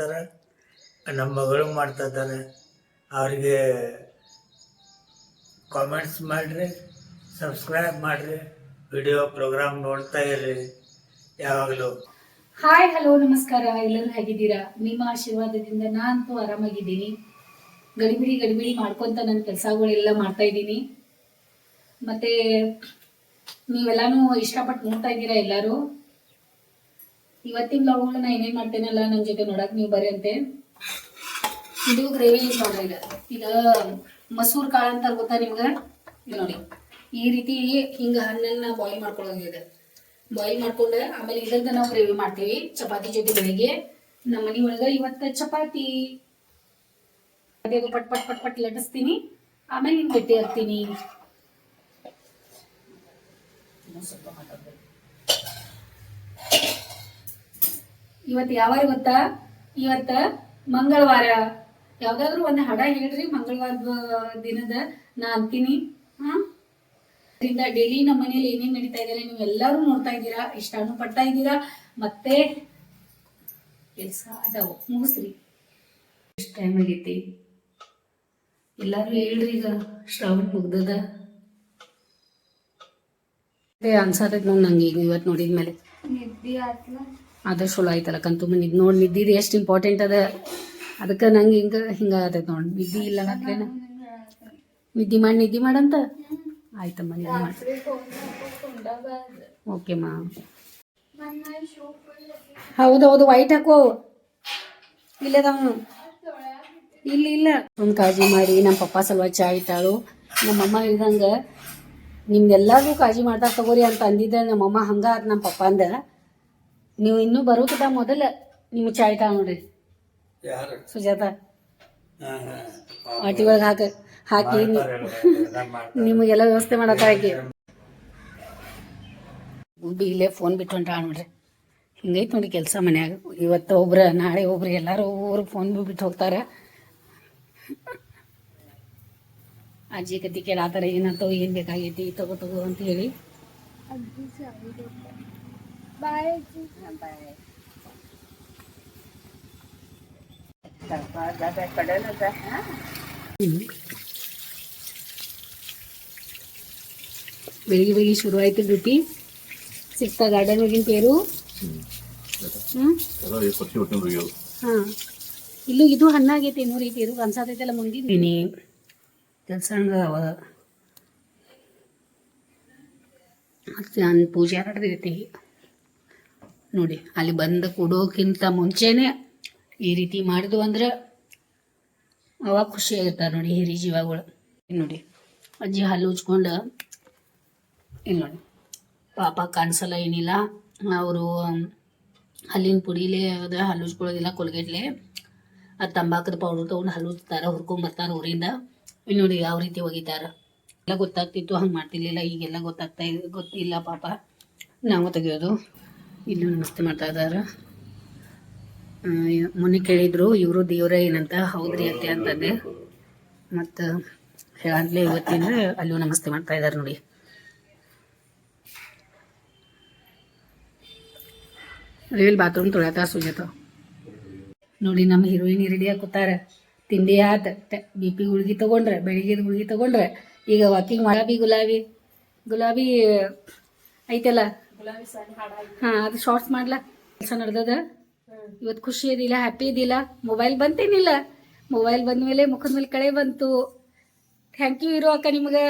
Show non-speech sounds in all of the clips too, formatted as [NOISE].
ಇದ್ದಾರೆ ನಮ್ಮ ಮಗಳು ಮಾಡ್ತಾ ಇದ್ದಾರೆ ಅವ್ರಿಗೆ ಕಾಮೆಂಟ್ಸ್ ಮಾಡಿರಿ ಸಬ್ಸ್ಕ್ರೈಬ್ ಮಾಡಿರಿ ವಿಡಿಯೋ ಪ್ರೋಗ್ರಾಮ್ ನೋಡ್ತಾ ಇರ್ರಿ. ಯಾವಾಗಲೂ. ಹಾಯ್ ಹಲೋ ನಮಸ್ಕಾರ. ಎಲ್ಲರೂ ಹೇಗಿದ್ದೀರಾ? ನಿಮ್ಮ ಆಶೀರ್ವಾದದಿಂದ ನಾನಂತೂ ಆರಾಮಾಗಿದ್ದೀನಿ. ಗಡಿಬಿಡಿ ಗಡಿಬಿಡಿ ಮಾಡ್ಕೊಂತ ನನ್ನ ಕೆಲಸಗಳೆಲ್ಲ ಮಾಡ್ತಾ ಇದ್ದೀನಿ. ಮತ್ತೆ ನೀವೆಲ್ಲಾನು ಇಷ್ಟಪಟ್ಟು ನೋಡ್ತಾ ಇದ್ದೀರಾ ಎಲ್ಲರೂ? ಇವತ್ತಿನ ಬ್ಲಾಗ್ಗಳನ್ನ ಏನೇನ್ ಮಾಡ್ತೇನಲ್ಲ ನನ್ನ ಜೊತೆ ನೋಡಕ್ ನೀವು ಅಂತೆ. ಇದು ಗ್ರೇವಿ ನೋಡ್ರಿ ಇದು ಈಗ. ಮಸೂರ್ ಕಾಳು ಅಂತ ಗೊತ್ತಾ ನಿಮ್ಗೆ? ನೋಡಿ. ಈ ರೀತಿ ಹಿಂಗ ಹಣ್ಣನ್ನ ಬಾಯ್ಲ್ ಮಾಡ್ಕೊಳ್ಳೋದಿದೆ ಬಾಯ್ಲ್ ಮಾಡ್ಕೊಂಡು ಆಮೇಲೆ ಇದ್ರದ್ದು ನಾವು ಗ್ರೇವಿ ಮಾಡ್ತೀವಿ. ಚಪಾತಿ ಜೊತೆ ಬೆಳಿಗ್ಗೆ. ನಮ್ಮ ಮನೆ ಒಳಗೆ ಇವತ್ತ ಚಪಾತಿ. ಪಟ್ ಪಟ್ ಪಟ್ ಪಟ್ ಲಟಿಸ್ತೀನಿ ಆಮೇಲೆ ಹಿಂಗ್ ಗಟ್ಟಿ ಹಾಕ್ತೀನಿ. ಸ್ವಲ್ಪ ಇವತ್ತು ಯಾವಾಗ ಗೊತ್ತಾ? ಇವತ್ತ ಮಂಗಳವಾರ. ಯಾವ್ದಾದ್ರು ಒಂದು ಹಡ ಹೇಳ್ರಿ ಮಂಗಳವಾರದ ದಿನದ ನಾ ಅಂತೀನಿ. ಹಾ ಇದರಿಂದ ಡೈಲಿ ನಮ್ಮ ಮನೇಲಿ ಏನೇನ್ ನಡೀತಾ ಇದೆ ನೀವು ಎಲ್ಲರೂ ನೋಡ್ತಾ ಇದ್ದೀರಾ? ಇಷ್ಟಾನು ಪಡ್ತಾ ಇದ್ದೀರಾ? ಮತ್ತೆ ಕೆಲಸ ಅದಾವು. ಮುಗಿಸ್ರಿ. ಎಷ್ಟು ಟೈಮ್ ಆಗೈತಿ? ಎಲ್ಲಾರು ಹೇಳ್ರಿ ಈಗ. ಶ್ರಾವಣ ಮುಗ್ದದ. ಅನ್ಸಾರ ನಂಗೆ ಈಗ ಇವತ್ತು ನೋಡಿದ್ಮೇಲೆ. ಅದ ಚಲೋ ಆಯ್ತಲ್ಲ ಕಂತು. ನಿದ್ ನೋಡಿ ನಿದ್ದಿದು ಎಷ್ಟು ಇಂಪಾರ್ಟೆಂಟ್ ಅದ. ಅದಕ್ಕೆ ನಂಗೆ ಹಿಂಗ ಹಿಂಗ ಆಗತೈತೆ ನೋಡಿ. ನಿದ್ದಿ ಇಲ್ಲ ಅನ್ನತ್ಲೇನ ನಿದ್ದಿ ಮಾಡಿ, ನಿದ್ದಿ ಮಾಡಂತ ಆಯ್ತಮ್ಮ, ನಿದ್ದೆ ಮಾಡಿ. ಓಕೆ ಮಾ. ಹೌದು ಹೌದು ವೈಟ್ ಹಾಕೋ. ಇಲ್ಲದವನು ಇಲ್ಲ ಇಲ್ಲ. ಒಂದು ಕಾಳಜಿ ಮಾಡಿ ನಮ್ಮ ಪಪ್ಪ ಸಲುವಾಗಿ ಚಾ ಇಟ್ಟಾಳು. ನಮ್ಮಮ್ಮ ಹೇಳ್ದಂಗೆ, ನಿಮ್ಗೆಲ್ಲರಿಗೂ ಕಾಳಜಿ ಮಾಡ್ತಾ ತಗೋರಿ ಅಂತ ಅಂದಿದ್ದೆ ನಮ್ಮಮ್ಮ ಹಂಗೆ ಆತು ನಮ್ಮ ಪಪ್ಪ ಅಂದ ನೀವು ಇನ್ನೂ ಬರೋಕಿಂತ ಮೊದಲ ನಿಮ್ಮ ಚಾ ಇಟ್ಟಾಳ ನೋಡ್ರಿ. ಯಾರು? ಸುಜಾತ. ಆಟಿ ಒಳಗೆ ಹಾಕ ಹಾಕಿ ನಿಮಗೆಲ್ಲ ವ್ಯವಸ್ಥೆ ಮಾಡತ್ತ ಹಾಕಿ. ಗುಬ್ಬಿ ಇಲ್ಲೇ ಫೋನ್ ಬಿಟ್ಟು ಹೊಂಟ ನೋಡ್ರಿ. ಹಿಂಗೈತೆ ನೋಡಿ ಕೆಲಸ ಮನ್ಯಾಗ. ಇವತ್ತು ಒಬ್ರ ನಾಳೆ ಒಬ್ರು ಎಲ್ಲರೂ ಒಬ್ಬರು ಫೋನ್ ಬಿಟ್ಟು ಹೋಗ್ತಾರೆ. ಅಜ್ಜಿ ಕತಿ ಕೇಳಾತಾರ ಏನಂತ ಏನು ಬೇಕಾಗೈತಿ ತಗೋ ತಗೋ ಅಂತ ಹೇಳಿ. ಬೆಳಿಗ್ಗೆ ಬೆಳಿಗ್ಗೆ ಶುರು ಆಯ್ತು ಡ್ಯೂಟಿ. ಸಿಕ್ತ ಗಾರ್ಡನ್ ಹೋಗಿನ ಪೇರು ಹ್ಮ್. ಹಾ. ಇಲ್ಲೂ ಇದು ಹಣ್ಣಾಗೈತಿ ನೋಡ್ರಿ ಪೇರು ಅನ್ಸಾತೈತಲ್ಲ ಮುಂದಿದ್ದೀನಿ ಕೆಲಸ ಅವ ಮತ್ತೆ ನಾನು ಪೂಜೆ ನಡೆದೈತಿ ನೋಡಿ, ಅಲ್ಲಿ ಬಂದು ಕೊಡೋಕ್ಕಿಂತ ಮುಂಚೆನೆ ಈ ರೀತಿ ಮಾಡಿದ್ವು ಅಂದ್ರೆ ಅವಾಗ ಖುಷಿಯಾಗಿರ್ತಾರೆ ನೋಡಿ ಹಿರಿ ಜೀವಗಳು. ನೋಡಿ, ಅಜ್ಜಿ ಹಾಲು ಉಜ್ಕೊಂಡು, ಇಲ್ಲಿ ನೋಡಿ, ಪಾಪ ಕಾಣಿಸಲ್ಲ ಏನಿಲ್ಲ. ಅವರು ಹಲ್ಲಿನ ಪುಡಿಲೇ ಅದ ಹಲ್ಲು ಉಜ್ಕೊಳ್ಳೋದಿಲ್ಲ, ಕೊಲ್ಗೇಟ್ಲೆ. ಅದು ತಂಬಾಕದ ಪೌಡರ್ ತೊಗೊಂಡು ಹಲ್ಲು ಉಜ್ತಾರೆ ಹುರ್ಕೊಂಬರ್ತಾರೆ ಊರಿಂದ. ಇಲ್ಲಿ ನೋಡಿ ಯಾವ ರೀತಿ ಒಗಿತಾರ. ಎಲ್ಲ ಗೊತ್ತಾಗ್ತಿತ್ತು, ಹಂಗೆ ಮಾಡ್ತಿರ್ಲಿಲ್ಲ, ಈಗೆಲ್ಲ ಗೊತ್ತಾಗ್ತಾ ಗೊತ್ತಿಲ್ಲ ಪಾಪ. ನಾವು ತೆಗಿಯೋದು. ಇಲ್ಲೂ ನಮಸ್ತೆ ಮಾಡ್ತಾ ಇದ್ದಾರೆ. ಮೊನ್ನೆ ಕೇಳಿದ್ರು, ಇವರು ದೇವ್ರ ಏನಂತ? ಹೌದ್ರಿ ಅತ್ತೆ ಅಂತಂದೆ. ಮತ್ತು ಹೇಳಂದ್ಲೆ ಇವತ್ತಿನ ಅಲ್ಲೂ ನಮಸ್ತೆ ಮಾಡ್ತಾ ಇದ್ದಾರೆ ನೋಡಿ. ರೇಲ್ ಬಾತ್ರೂಮ್ ತೊಳೆತ ಸುಜಾತ? ನೋಡಿ, ನಮ್ಮ ಹೀರೋಯಿನ್ ರೆಡಿ ಹಾಕುತ್ತಾರೆ. ತಿಂಡಿ ಆತ ಬಿ ಪಿ ಗುಳ್ಗಿ ತಗೊಂಡ್ರೆ ಬೆಳಿಗ್ಗೆ ಗುಳ್ಗಿ ತಗೊಂಡ್ರೆ, ಈಗ ವಾಕಿಂಗ್ ಮಾಡಾಬಿ ಗುಲಾಬಿ ಗುಲಾಬಿ, ಐತಲ್ಲ? ಹಾ ಅದು ಶಾರ್ಟ್ಸ್ ಮಾಡ್ಲಾ? ಕೆಲಸ ನಡ್ದದ? ಇವತ್ತು ಖುಷಿ ಇದಿಲ್ಲ ಹ್ಯಾಪಿ ಇದಿಲ್ಲ ಮೊಬೈಲ್ ಬಂತೇನಿಲ್ಲ. ಮೊಬೈಲ್ ಬಂದ ಮೇಲೆ ಮುಖದ ಮೇಲೆ ಕಳೆ ಬಂತು. ಥ್ಯಾಂಕ್ ಯು ಇರೋ ಅಕ್ಕ ನಿಮ್ಗೆ.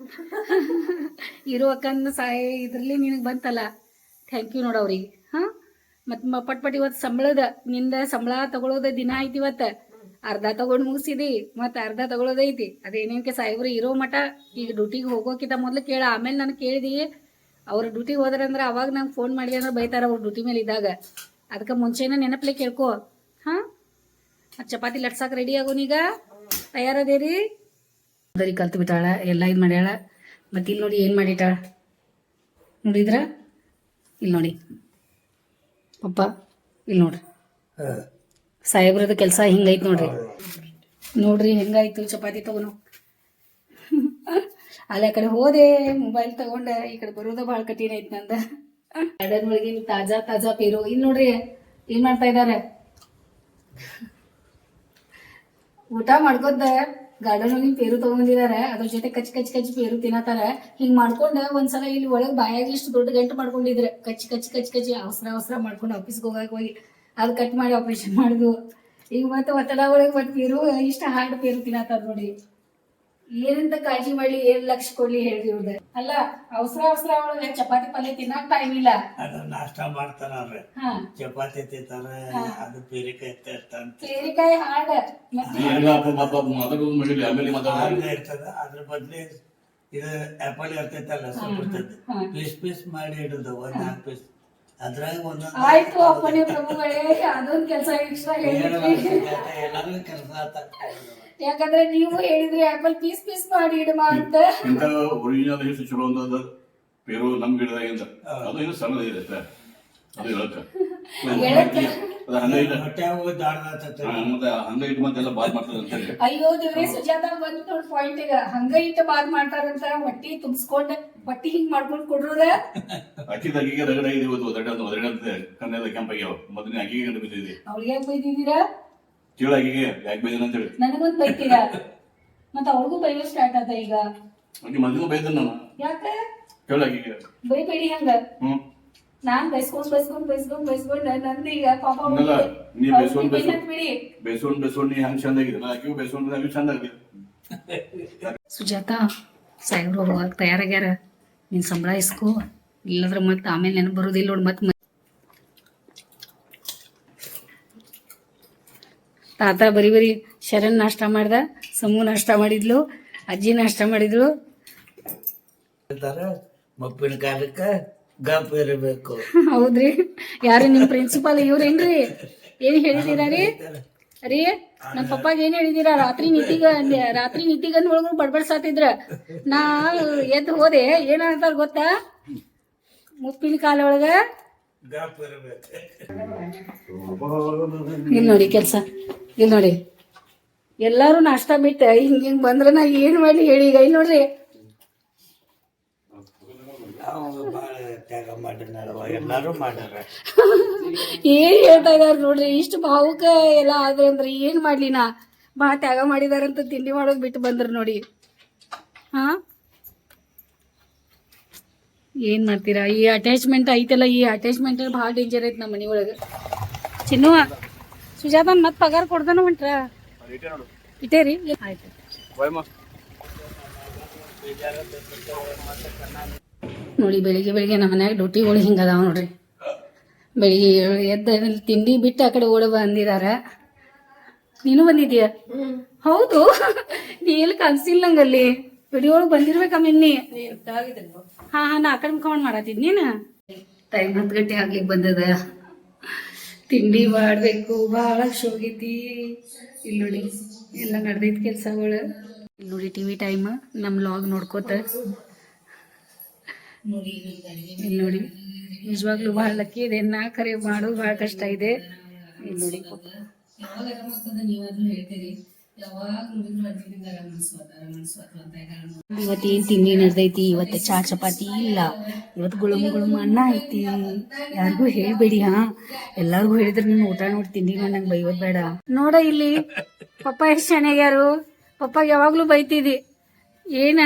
[LAUGHS] ಇರೋ ಅಕ್ಕನ ಸಾಯ ಇದ್ರಲ್ಲಿ ನಿನಗೆ ಬಂತಲ್ಲ. ಥ್ಯಾಂಕ್ ಯು ನೋಡವ್ರಿಗೆ ಹಾಂ? ಮತ್ತು ಪಟ್ ಪಟ್ ಇವತ್ತು ಸಂಬಳದ. ನಿಂದ ಸಂಬಳ ತಗೊಳೋದ ದಿನ ಐತಿ ಇವತ್ತು. ಅರ್ಧ ತಗೊಂಡು ಮುಗಿಸಿದಿ ಮತ್ತು ಅರ್ಧ ತಗೊಳೋದೈತಿ ಅದೇನೇನಕ್ಕೆ ಸಾಹೇಬ್ರು ಇರೋ ಮಠ. ಈಗ ಡ್ಯೂಟಿಗೆ ಹೋಗೋಕಿಂತ ಮೊದಲು ಕೇಳ. ಆಮೇಲೆ ನಾನು ಕೇಳಿದಿ ಅವ್ರು ಡ್ಯೂಟಿಗೆ ಹೋದ್ರಂದ್ರೆ ಅವಾಗ ನಂಗೆ ಫೋನ್ ಮಾಡಿ ಅಂದ್ರೆ ಬೈತಾರ ಅವ್ರ ಡ್ಯೂಟಿ ಮೇಲೆ ಇದ್ದಾಗ. ಅದಕ್ಕೆ ಮುಂಚೆನೇ ನೆನಪಲೆ ಕೇಳ್ಕೊ. ಹಾಂ? ಚಪಾತಿ ಲಟ್ಸಕ್ಕೆ ರೆಡಿ ಆಗೋನೀಗ ತಯಾರದೇರಿ? ಅದರಿ ಕಲ್ತು ಬಿಟ್ಟಾಳ ಎಲ್ಲ ಇದು ಮಾಡ್ಯಾಳ. ಮತ್ತು ಇಲ್ಲಿ ನೋಡಿ ಏನು ಮಾಡಿಟ್ಟಾಳ ನೋಡಿದ್ರ? ಇಲ್ಲಿ ನೋಡಿ. ಪಪ್ಪ ಇಲ್ಲಿ ನೋಡ್ರಿ. ಸಾಹೇಬ್ರದ ಕೆಲಸ ಹಿಂಗೈತೆ ನೋಡ್ರಿ. ನೋಡ್ರಿ ಹೆಂಗಾಯ್ತು ಚಪಾತಿ ತಗೊಂಡು ಅಲ್ಲಿ ಆ ಕಡೆ ಹೋದೆ ಮೊಬೈಲ್ ತಗೊಂಡೆ, ಈ ಕಡೆ ಬರೋದ ಭಾಳ ಕಠಿಣ ಐತಿ ನಂದ. ಗಾರ್ಡನ್ ಒಳಗಿನ ತಾಜಾ ತಾಜಾ ಪೇರು. ಇಲ್ಲಿ ನೋಡ್ರಿ, ಏನ್ ಮಾಡ್ತಾ ಇದಾರೆ? ಊಟ ಮಾಡ್ಕೊಂಡ ಗಾರ್ಡನ್ ಒಳಗಿನ ಪೇರು ತಗೊಂಡಿದ್ದಾರೆ. ಅದ್ರ ಜೊತೆ ಕಚ್ ಕಚ್ ಕಚ್ ಪೇರು ತಿನ್ನತಾರ ಹಿಂಗ್ ಮಾಡ್ಕೊಂಡ, ಒಂದ್ಸಲ ಇಲ್ಲಿ ಒಳಗ್ ಬಾಯಾಗ ಇಷ್ಟು ದೊಡ್ಡ ಗಂಟು ಮಾಡ್ಕೊಂಡಿದ್ರೆ. ಕಚ್ ಕಚ್ ಕಚ್ ಕಚ್ ಅವಸರ ಅವಸರ ಮಾಡ್ಕೊಂಡು ಆಫೀಸ್ಗೆ ಹೋಗಕ್ ಹೋಗಿ. ಅದ್ ಕಟ್ ಮಾಡಿ ಆಪರೇಷನ್ ಮಾಡುದು. ಈಗ ಮತ್ತೆ ಒತ್ತಡ ಒಳಗ್ ಮತ್ತೆ ಪೇರು, ಇಷ್ಟ ಹಾರ್ಡ್ ಪೇರು ತಿನ್ನತಾರ ನೋಡಿ. ಏನಂತ ಕಾಳಜಿ ಮಾಡ್ಲಿ ಏನ್ ಲಕ್ಷ ಕೊಡ್ಲಿ ಹೇಳ್ರಿ ಇವ್ರದ. ಅಲ್ಲ ಅವಸರ ಅವಸರ ಒಳಗ ಚಪಾತಿ ಪಲ್ಯ ತಿನ್ನಕ್ ಟೈಮ್ ಇಲ್ಲ. ಅದು ನಾಷ್ಟ ಮಾಡ್ತಾರ ಅವ್ರೆ. ಹಾ. ಚಪಾತಿ ತಿಂತಾರ ಅದು ಪೀರಿಕಾಯಿ ಇರ್ತಾರ ಪೇರಿಕಾಯಿ ಹಾಡ ಮತ್ತೆ ಇರ್ತದ. ಅದ್ರ ಬದ್ಲಿ ಇದು ಆಪಲ್ ಇರ್ತೈತಲ್ಲ ಸ್ವಲ್ಪ. ಪೀಸ್ ಪೀಸ್ ಮಾಡಿ ಇಡುದು ಒಂದ್ ನಾಲ್ಕು ಪೀಸ್ ಅದ್ರಾಗ ಒಂದೊಂದು ಆಯ್ತು ಅಪ್ಪನೇ ಪ್ರಭುಗಳೇ ಅದೊಂದ್ ಕೆಲಸ ಎಕ್ಸ್ಟ್ರಾ ಹೇಳಿದ್ರಿ ಎಲ್ಲರಿಗೂ ಕೆಲಸ ಆತ. ಯಾಕಂದ್ರೆ ನೀವು ಹೇಳಿದ್ರಿ ಆಪಲ್ ಪೀಸ್ ಪೀಸ್ ಮಾಡಿ ಇಡಮ ಅಂತ ಇಂತ ಒರಿಜಿನಲ್ ಎಷ್ಟು ಚಲೋ ಅಂತದ ಪೇರು ನಮ್ ಗಿಡದಾಗಿಂದ. ಅದು ಏನು ಸಣ್ಣದಿದೆ ಇರುತ್ತೆ ಅದು ಹೇಳಕ್ಕ. ಅಯ್ಯೋ ದೇವ್ರಿ ಸುಜಾತ ಬಂದ್ ನೋಡ್ ಪಾಯಿಂಟ್ ಈಗ ಹಂಗ ಇಟ್ಟು ಬಾದ್ ಮಾಡ್ತಾರಂತ ಹೊಟ್ಟಿ ತುಂಬಿಸ್ಕೊಂಡ್. ಹೊಟ್ಟಿ ಹಿಂಗ್ ಮಾಡ್ಕೊಂಡು ಕೊಡ್ರದ? ಅಕ್ಕಿದ ಅಕ್ಕಿಗೆ ರಗಡ ಇದೆ ಇವತ್ತು ಒದಡ ಒದಡ ಅಂತ ಕಣ್ಣೆಲ್ಲ ಕೆಂಪಾಗ್ಯಾವ ಮೊದಲನೇ ಅಕ್ಕಿಗೆ ಕಂಡು ಬಿದ್ದಿದೆ. ಅವ್ಳಿಗೆ ಯಾಕೆ ಬೈದಿದ್ದೀರಾ? ಕೇಳ ಅಕ್ಕಿಗೆ ಯಾಕೆ ಬೈದಿನ ಅಂತ ಹೇಳಿ. ನನಗೊಂದು ಬೈತೀರಾ? ಮತ್ತ ಅವ್ರಿಗೂ ಬೈಯೋ ಸ್ಟಾರ್ಟ್ ಆತ ಈಗ. ಅಕ್ಕಿ ಮೊದಲು ಬೈದ ನಾನು. ಯಾಕೆ? ಕೇಳ ಅಕ್ಕಿಗೆ. ಬೈಬೇಡಿ ಹಂಗ. ಹ್ಮ್. ನಾನ್ ಬೈಸ್ಕೊಂಡ್ ಬೈಸ್ಕೊಂಡ್ ಬೈಸ್ಕೊಂಡ್ ಬೈಸ್ಕೊಂಡ್ ನಂದು ಈಗ ಪಾಪ ನೀ ಬೈಸ್ಕೊಂಡ್ ಬೈಸ್ಕೊಂಡ್ ಬೈಸ್ಕೊಂಡ್- ಬಿಡಿ. ಬೇಸೋಣ್ ಬೇಸೋಣ್ ನೀ ಹಂಗ್ ಚಂದ ಆಗಿದೆ ನಾ ಅಕ್ಕಿಗೂ ಬೈಸ್ಕೊಂಡ್ ಅಕ್ಕಿ ಚಂದ ಆಗಿದೆ ಸುಜಾತ ಸಾಹೇಬ್ರು ಹೋಗುವಾಗ ತಯಾರಾಗ್ಯಾರ? ನಿನ್ ಸಂಬಳ ಇಸ್ಕೋ. ಇಲ್ಲದ್ರ ಮತ್ತೆ ಆಮೇಲೆ ನೆನಪು ಬರೋದಿಲ್ಲ ನೋಡಿ ಮತ್ತೆ ತಾತ ಬರಿ ಬರಿ ಶರಣ್ ನಾಷ್ಟ ಮಾಡ್ದ ಸಮೂ ನಾಷ್ಟ ಮಾಡಿದ್ಲು ಅಜ್ಜಿ ನಾಷ್ಟ ಮಾಡಿದ್ಲು ಮಪ್ಪಿನ ಕಾಲಕ್ಕ ಗಪ್ ಇರಬೇಕು. ಹೌದ್ರಿ. ಯಾರು ನಿಮ್ ಪ್ರಿನ್ಸಿಪಾಲ್ ಇವ್ರೇನ್ರಿ? ಏನ್ ಹೇಳಿದೀರ ರೀ? ರೀ ನಮ್ಮ ಪಪ್ಪಾಗ ಏನ್ ಹೇಳಿದೀರ? ರಾತ್ರಿ ನಿತಿಗ ರಾತ್ರಿ ನಿತಿಗನ್ ಒಳಗ ಬಡ್ಬಡ್ಸಾತಿದ್ರ ನಾ ಎದ್ದು ಹೋದೆ ಏನ ಅಂತಾರ ಗೊತ್ತಾ? ಮುಪ್ಪಿನ ಕಾಲ ಒಳಗ? ಇಲ್ಲಿ ನೋಡಿ ಕೆಲಸ, ಇಲ್ ನೋಡಿ. ಎಲ್ಲಾರು ನಾಷ್ಟ ಬಿಟ್ಟ, ಹಿಂಗ ಹಿಂಗ್ ಬಂದ್ರ ನಾ ಏನ್ ಮಾಡ್ಲಿ ಹೇಳಿ ಈಗ ಇಲ್ಲಿ ನೋಡ್ರಿ. ತ್ಯಾಗ ಎಲ್ಲರೂ ಮಾಡ್ಯಾರ ಏನ್ ಹೇಳ್ತಾ ಇದಾರ ನೋಡ್ರಿ ಇಷ್ಟು ಭಾವುಕ ಎಲ್ಲ ಆದ್ರೆ ಅಂದ್ರೆ ಏನ್ ಮಾಡ್ಲಿ ನಾ? ಬಾ ತ್ಯಾಗ ಮಾಡಿದಾರಂತ ತಿಂಡಿ ಮಾಡೋದ್ ಬಿಟ್ಟು ಬಂದ್ರು ನೋಡಿ. ಹಾ? ಏನ್ ಮಾಡ್ತೀರಾ? ಈ ಅಟ್ಯಾಚ್ಮೆಂಟ್ ಐತಲ್ಲ ಈ ಅಟ್ಯಾಚ್ಮೆಂಟ್ ಭಾಳ ಡೇಂಜರ್ ಐತಿ ನಮ್ಮ ಮನಿಯೊಳಗ. ಚಿನ್ನುವ ಸುಜಾತ ಮತ್ ಪಗಾರ ಕೊಡ್ದನ ಹೊಂಟ್ರ? ಇಟ್ಟೇರಿ ಆಯ್ತು ನೋಡಿ ಬೆಳಿಗ್ಗೆ ಬೆಳಿಗ್ಗೆ ನಮ್ಮ ಮನ್ಯಾಗ ಡ್ಯೂಟಿಗಳು ಹಿಂಗೆ ಅದಾವ ನೋಡ್ರಿ. ಬೆಳಿಗ್ಗೆ ಎದ್ದ ತಿಂಡಿ ಬಿಟ್ಟು ಆ ಕಡೆ ಓಡ ಬಂದಿದಾರ. ನೀನು ಬಂದಿದ್ಯಾ ಹೌದು. ನೀ ಎಲ್ಲಿ ಕನ್ಸಿಲ್ಲ ನಂಗಲ್ಲಿ ವಿಡಿಯೋ ಒಳಗೆ ಬಂದಿರ್ಬೇಕಮ್ಮ ಇನ್ನಿ ಹಾ ಹಾ ನಾ ಆ ಕಡೆ ಮಾಡತ್ತಿದ್ ನೀನು? ಟೈಮ್ ಹತ್ತು ಗಂಟೆ ಆಗ್ಲಿಕ್ಕೆ ಬಂದದ. ತಿಂಡಿ ಮಾಡಬೇಕು ಭಾಳ ಶೋಗೈತಿ. ಇಲ್ಲಿ ನೋಡಿ ಎಲ್ಲ ನಡ್ದೈತ್ ಕೆಲಸಗಳು. ಇಲ್ಲಿ ನೋಡಿ ಟಿವಿ ಟೈಮ್. ನಮ್ಮ ಲಾಗ್ ನೋಡ್ಕೋತ. ಇಲ್ಲಿ ನೋಡಿ ನಿಜವಾಗ್ಲೂ ಭಾಳ ಲಕ್ಕಿ ಇದೆ. ನಾ ಕರೆ ಮಾಡೋದು ಭಾಳ ಕಷ್ಟ ಇದೆ. ಇಲ್ಲಿ ನೋಡಿ. ಯಾವಾಗ ಆರಾಮಾಗ್ತದ ನೀವಾದ್ರೂ ಹೇಳ್ತೀರಿ. ಇವತ್ತು ಏನ್ ತಿಂಡಿ ನಡ್ದೈತಿ? ಇವತ್ತು ಚಾ ಚಪಾತಿ ಇಲ್ಲ. ಇವತ್ತು ಗುಳುಮ್ ಗುಳುಮ್ ಅನ್ನ ಐತಿ. ಯಾರಿಗೂ ಹೇಳ್ಬೇಡಿ ಹಾ. ಎಲ್ಲಾರ್ಗು ಹೇಳಿದ್ರೆ ನೀನು ಊಟ ನೋಡಿ ತಿಂಡಿ ಮಾಡಿ ನಂಗೆ ಬೈಯೋದ್ ಬೇಡ. ನೋಡ ಇಲ್ಲಿ ಪಪ್ಪ ಎಷ್ಟು ಚೆನ್ನಾಗ್ಯಾರು. ಪಪ್ಪ ಯಾವಾಗ್ಲೂ ಬೈತಿದಿ. ಏನ?